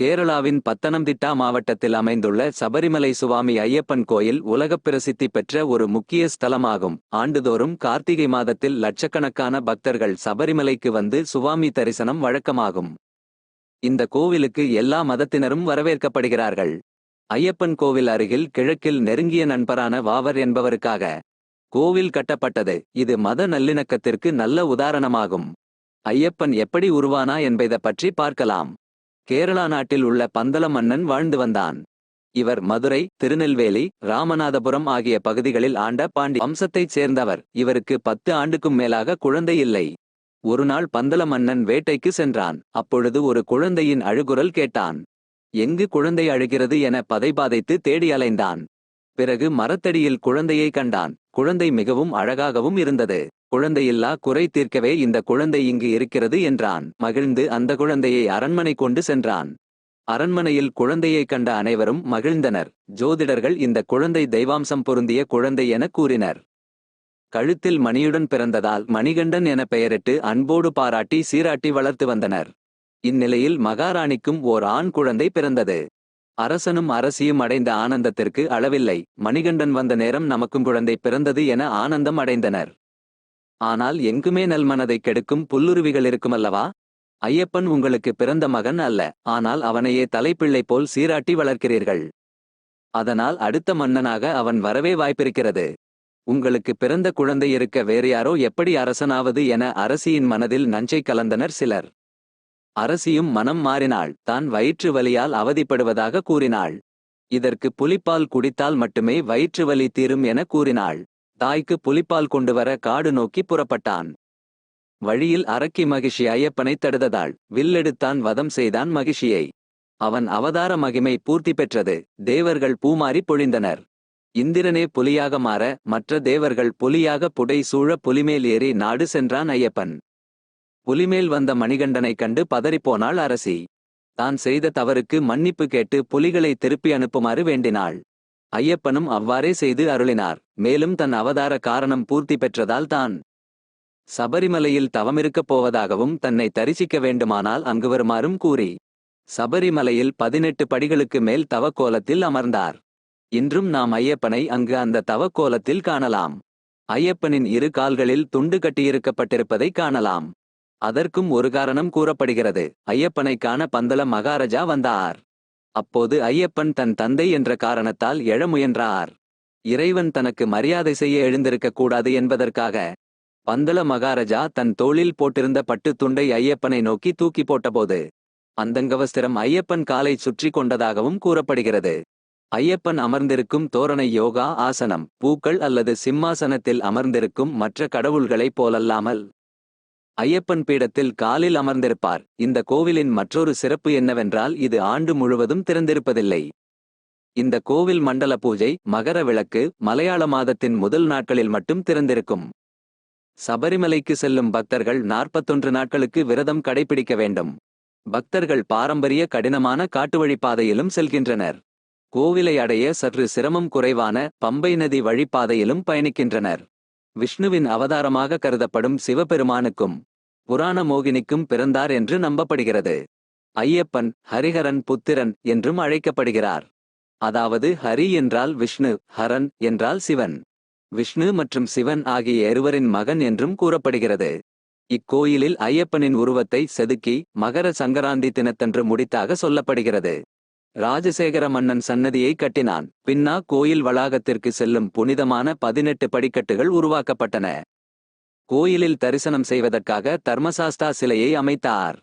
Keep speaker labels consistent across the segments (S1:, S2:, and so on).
S1: கேரளாவின் பத்தனம்திட்டா மாவட்டத்தில் அமைந்துள்ள சபரிமலை சுவாமி ஐயப்பன் கோயில் உலகப் பிரசித்தி பெற்ற ஒரு முக்கிய ஸ்தலமாகும். ஆண்டுதோறும் கார்த்திகை மாதத்தில் லட்சக்கணக்கான பக்தர்கள் சபரிமலைக்கு வந்து சுவாமி தரிசனம் வழக்கமாகும். இந்த கோவிலுக்கு எல்லா மதத்தினரும் வரவேற்கப்படுகிறார்கள். ஐயப்பன் கோவில் அருகில் கிழக்கில் நெருங்கிய நண்பரான வாவர் என்பவருக்காக. கோவில் கட்டப்பட்டது. இது மத நல்லிணக்கத்திற்கு நல்ல உதாரணமாகும். ஐயப்பன் எப்படி உருவானா என்பதை பற்றி பார்க்கலாம். கேரளா நாட்டில் உள்ள பந்தல மன்னன் வாழ்ந்து வந்தான். இவர் மதுரை திருநெல்வேலி ராமநாதபுரம் ஆகிய பகுதிகளில் ஆண்ட பாண்டி வம்சத்தைச் சேர்ந்தவர். இவருக்கு பத்து ஆண்டுக்கும் மேலாக குழந்தை இல்லை. ஒருநாள் பந்தல மன்னன் வேட்டைக்கு சென்றான். அப்பொழுது ஒரு குழந்தையின் அழுகுரல் கேட்டான். எங்கு குழந்தை அழுகிறது என பதைபாதைத்து தேடி அலைந்தான். பிறகு மரத்தடியில் குழந்தையை கண்டான். குழந்தை மிகவும் அழகாகவும் இருந்தது. குழந்தையில்லா குறை தீர்க்கவே இந்த குழந்தை இங்கு இருக்கிறது என்றான். மகிழ்ந்து அந்த குழந்தையை அரண்மனை கொண்டு சென்றான். அரண்மனையில் குழந்தையைக் கண்ட அனைவரும் மகிழ்ந்தனர். ஜோதிடர்கள் இந்த குழந்தை தெய்வாம்சம் பொருந்திய குழந்தை என கூறினர். கழுத்தில் மணியுடன் பிறந்ததால் மணிகண்டன் என பெயரிட்டு அன்போடு பாராட்டி சீராட்டி வளர்த்து வந்தனர். இந்நிலையில் மகாராணிக்கும் ஓர் ஆண் குழந்தை பிறந்தது. அரசனும் அரசியும் அடைந்த ஆனந்தத்திற்கு அளவில்லை. மணிகண்டன் வந்த நேரம் நமக்கும் குழந்தை பிறந்தது என ஆனந்தம் அடைந்தனர். ஆனால் எங்குமே நல்மனதைக் கெடுக்கும் புல்லுருவிகள் இருக்குமல்லவா? ஐயப்பன் உங்களுக்கு பிறந்த மகன் அல்ல ஆனால் அவனையே தலைப்பிள்ளை போல் சீராட்டி வளர்க்கிறீர்கள். அதனால் அடுத்த மன்னனாக அவன் வரவே வாய்ப்பிருக்கிறது. உங்களுக்கு பிறந்த குழந்தை இருக்க வேறு யாரோ எப்படி அரசனாவது என அரசியின் மனதில் நஞ்சை கலந்தனர் சிலர். அரசியும் மனம் மாறினாள் தான் வயிற்று வலியால் அவதிப்படுவதாக கூறினாள். இதற்கு புலிப்பால் குடித்தால் மட்டுமே வயிற்று வலி தீரும் என கூறினாள். தாய்க்கு புலிப்பால் கொண்டுவர காடு நோக்கி புறப்பட்டான். வழியில் அரக்கி மகிஷி ஐயப்பனை தடுத்ததாள் வில்லெடுத்தான் வதம் செய்தான் மகிஷியை. அவன் அவதார மகிமை பூர்த்தி பெற்றது. தேவர்கள் பூமாரி பொழிந்தனர். இந்திரனே புலியாக மாற மற்ற தேவர்கள் புலியாக புடை சூழ புலிமேல் ஏறி நாடு சென்றான் ஐயப்பன். புலிமேல் வந்த மணிகண்டனைக் கண்டு பதறிப்போனாள் அரசி. தான் செய்த தவறுக்கு மன்னிப்பு கேட்டு புலிகளை திருப்பி அனுப்புமாறு வேண்டினாள். ஐயப்பனும் அவ்வாறே செய்து அருளினார். மேலும் தன் அவதார காரணம் பூர்த்தி பெற்றதால் தான். சபரிமலையில் தவமிருக்கப் போவதாகவும் தன்னை தரிசிக்க வேண்டுமானால் அங்கு வருமாறும் கூறி. சபரிமலையில் பதினெட்டு படிகளுக்கு மேல் தவக்கோலத்தில் அமர்ந்தார். இன்றும் நாம் ஐயப்பனை அங்கு அந்த தவக்கோலத்தில் காணலாம். ஐயப்பனின் இரு கால்களில் துண்டு கட்டியிருக்கப்பட்டிருப்பதை காணலாம். அதற்கும் ஒரு காரணம் கூறப்படுகிறது. ஐயப்பனை காண பந்தல மகாராஜா வந்தார். அப்போது ஐயப்பன் தன் தந்தை என்ற காரணத்தால் எழ முயன்றார். இறைவன் தனக்கு மரியாதை செய்ய எழுந்திருக்க கூடாது என்பதற்காக பந்தல மகாராஜா தன் தோளில் போட்டிருந்த பட்டுத் துண்டை ஐயப்பனை நோக்கி தூக்கி போட்டபோது அந்தங்கவஸ்திரம் ஐயப்பன் காலை சுற்றி கொண்டதாகவும் கூறப்படுகிறது. ஐயப்பன் அமர்ந்திருக்கும் தோரணை யோகா ஆசனம் பூக்கள் அல்லது சிம்மாசனத்தில் அமர்ந்திருக்கும் மற்ற கடவுள்களைப் போலல்லாமல் ஐயப்பன் பீடத்தில் காலில் அமர்ந்திருப்பார். இந்த கோவிலின் மற்றொரு சிறப்பு என்னவென்றால் இது ஆண்டு முழுவதும் திறந்திருப்பதில்லை. இந்த கோவில் மண்டல பூஜை மகர விளக்கு மலையாள மாதத்தின் முதல் நாட்களில் மட்டும் திறந்திருக்கும். சபரிமலைக்கு செல்லும் பக்தர்கள் நாற்பத்தொன்று நாட்களுக்கு விரதம் கடைபிடிக்க வேண்டும். பக்தர்கள் பாரம்பரிய கடினமான காட்டுவழி பாதையிலும் செல்கின்றனர். கோவிலை அடைய சற்று சிரமம் குறைவான பம்பை நதி வழிப்பாதையிலும் பயணிக்கின்றனர். விஷ்ணுவின் அவதாரமாக கருதப்படும் சிவபெருமானுக்கும் புராண மோகினிக்கும் பிறந்தார் என்று நம்பப்படுகிறது. ஐயப்பன் ஹரிஹரன் புத்திரன் என்றும் அழைக்கப்படுகிறார். அதாவது ஹரி என்றால் விஷ்ணு ஹரன் என்றால் சிவன். விஷ்ணு மற்றும் சிவன் ஆகிய இருவரின் மகன் என்றும் கூறப்படுகிறது. இக்கோயிலில் ஐயப்பனின் உருவத்தை செதுக்கி மகர சங்கராந்தி தினத்தன்று முடித்தாக சொல்லப்படுகிறது. ராஜசேகர மன்னன் சன்னதியை கட்டினான். பின்னா கோயில் வளாகத்திற்கு செல்லும் புனிதமான பதினெட்டு படிக்கட்டுகள் உருவாக்கப்பட்டன. கோயிலில் தரிசனம் செய்வதற்காக தர்மசாஸ்தா சிலையை அமைத்தார்.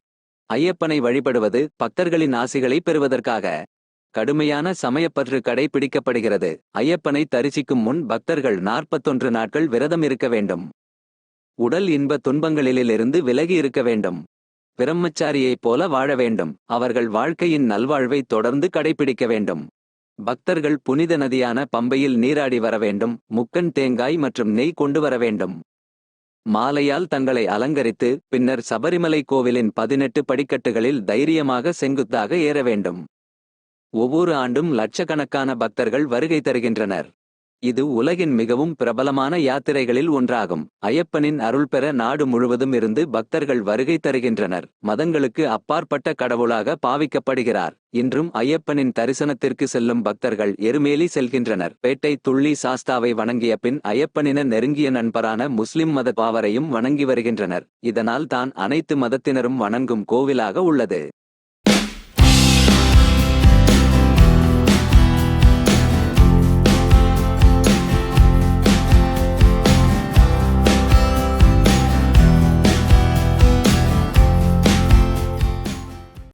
S1: ஐயப்பனை வழிபடுவது பக்தர்களின் ஆசிகளை பெறுவதற்காக. கடுமையான சமயப்பற்று கடைபிடிக்கப்படுகிறது. ஐயப்பனை தரிசிக்கும் முன் பக்தர்கள் நாற்பத்தொன்று நாட்கள் விரதம் இருக்க வேண்டும். உடல் இன்ப துன்பங்களிலிருந்து விலகி இருக்க வேண்டும். பிரம்மச்சாரியைப் போல வாழ வேண்டும். அவர்கள் வாழ்க்கையின் நல்வாழ்வை தொடர்ந்து கடைபிடிக்க வேண்டும். பக்தர்கள் புனித நதியான பம்பையில் நீராடி வர வேண்டும். முக்கன் தேங்காய் மற்றும் நெய் கொண்டு வர வேண்டும். மாலையால் தங்களை அலங்கரித்து பின்னர் சபரிமலை கோவிலின் பதினெட்டு படிக்கட்டுகளில் தைரியமாக செங்குத்தாக ஏற வேண்டும். ஒவ்வொரு ஆண்டும் லட்சக்கணக்கான பக்தர்கள் வருகை தருகின்றனர். இது உலகின் மிகவும் பிரபலமான யாத்திரைகளில் ஒன்றாகும். ஐயப்பனின் அருள் பெற நாடு முழுவதும் இருந்து பக்தர்கள் வருகை தருகின்றனர். மதங்களுக்கு அப்பாற்பட்ட கடவுளாக பாவிக்கப்படுகிறார். இன்றும் ஐயப்பனின் தரிசனத்திற்கு செல்லும் பக்தர்கள் எருமேலி செல்கின்றனர். பேட்டை துள்ளி சாஸ்தாவை வணங்கிய பின் ஐயப்பனின நெருங்கிய நண்பரான முஸ்லிம் மத பாவரையும் வணங்கி வருகின்றனர். இதனால் தான் அனைத்து மதத்தினரும் வணங்கும் கோவிலாக உள்ளது.